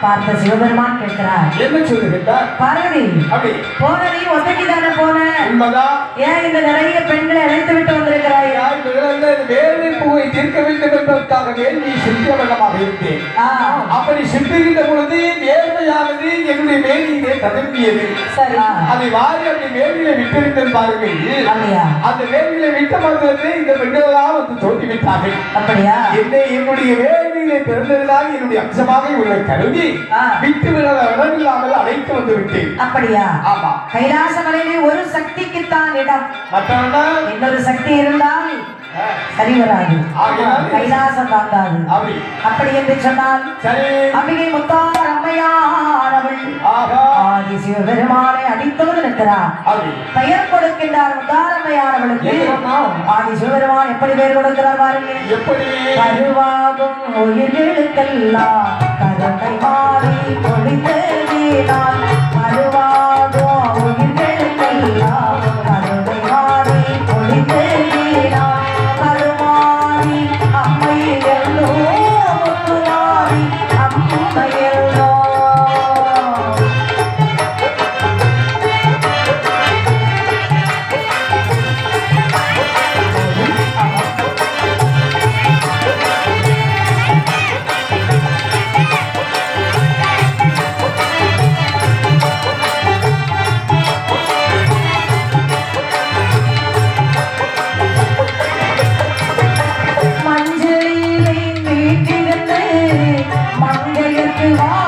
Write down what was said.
பார்த்த சிவபெருமான் கேட்கிறார். என்ன சொல்லுகின்றார் பார்வதி அப்படி. போன நீ ஒத்தைக்கு தானே போன? உண்மைதான் ஏன் இந்த நிறைய பெண்களை அழைத்து விட்டு வந்திருக்கிறாய்? வேலை பூவை தீர்க்க வேண்டும் என்பதற்காக வேண்டி சித்திரவண்ணமாக இருந்தேன். ஆ, அப்படி சிந்திக்கின்ற பொழுது நேர்மையானது என்னுடைய மேலிலே ததும்பியது. சரி. அதை வாரி அப்படி மேலிலே விட்டிருந்தேன் பாருங்கள். அந்த வேலையில விட்ட மாத்திரத்தை இந்த பெண்களெல்லாம் வந்து தோண்டி விட்டார்கள் அப்படியா? என்னை என்னுடைய வேலையிலே பிறந்ததினால் என்னுடைய அம்சமாக உள்ள கருதி. விட்டு விட இடமில்லாமல் அழைத்து வந்து விட்டேன் அப்படியா? ஆமா. கைலாச மலையிலே ஒரு சக்திக்குத்தான் இடம். மற்றவனா இன்னொரு சக்தி இருந்தால் சரி வராது ஆகையால் கைலாசம் தாங்காது அப்படி என்று சொன்னால் அம்பிகை முத்தார் அம்மையானவள் ஆகா. ஆதி சிவபெருமானை நிற்கிறார். அப்படி பெயர் கொடுக்கின்றார் முத்தாரம்மையானவளுக்கு என்னம்மா? ஆதி சிவபெருமான் எப்படி பெயர் கொடுக்கிறார் பாருங்கள் கருவாகும் உயிர்களுக்கெல்லாம் கருணை மாறி பொழித்தேனான் கருவாகும் அம்மையே 날